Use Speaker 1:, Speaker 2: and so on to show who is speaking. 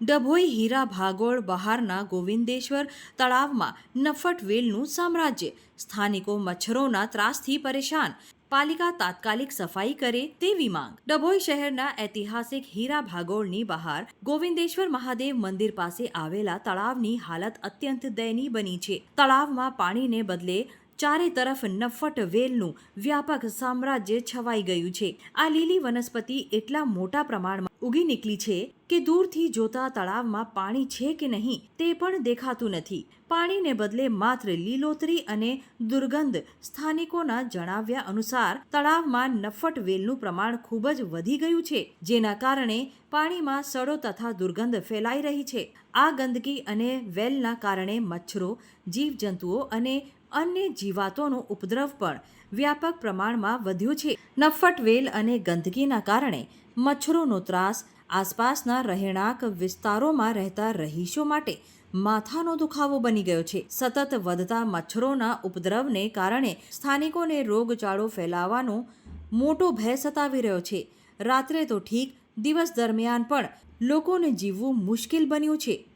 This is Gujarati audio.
Speaker 1: ડભોઈ હીરા ભાગોળ બહારના ગોવિંદેશ્વર તળાવમાં નફટ વેલનું સામ્રાજ્ય. સ્થાનિકો મચ્છરોના ત્રાસથી પરેશાન. પાલિકા તાત્કાલિક સફાઈ કરે તેવી માંગ. ડભોઈ શહેરના ઐતિહાસિક હીરા ભાગોળની બહાર ગોવિંદેશ્વર મહાદેવ મંદિર પાસે આવેલા તળાવની હાલત અત્યંત દયનીય બની છે. તળાવમાં પાણીને બદલે ચારે તરફ નફટ વેલનું વ્યાપક સામ્રાજ્ય છવાઈ ગયું છે. આ લીલી વનસ્પતિ એટલા મોટા પ્રમાણમાં ઉગી નીકળી છે કે દૂરથી જોતા તળાવમાં પાણી છે કે નહીં તે પણ દેખાતું નથી. પાણીને બદલે માત્ર લીલોતરી અને દુર્ગંધ સ્થાનિકોના જણાવ્યા અનુસાર તળાવમાં નફટ વેલનું પ્રમાણ ખૂબ જ વધી ગયું છે, જેના કારણે પાણીમાં સડો તથા દુર્ગંધ ફેલાઈ રહી છે. આ ગંદકી અને વેલના કારણે મચ્છરો, જીવજંતુઓ અને અન્ય જીવાતોનો ઉપદ્રવ પણ વ્યાપક પ્રમાણમાં વધ્યો છે. નફટ, વેલ અને ગંદકીના કારણે મચ્છરોનો ત્રાસ, આસપાસના રહેણાંક વિસ્તારોમાં રહેતા રહીશો માટે માથાનો દુખાવો બની ગયો છે. સતત વધતા મચ્છરોના ઉપદ્રવને કારણે સ્થાનિકોને રોગચાળો ફેલાવાનો મોટો ભય સતાવી રહ્યો છે. રાત્રે તો ઠીક, દિવસ દરમિયાન પણ લોકોને જીવવું મુશ્કેલ બન્યું છે.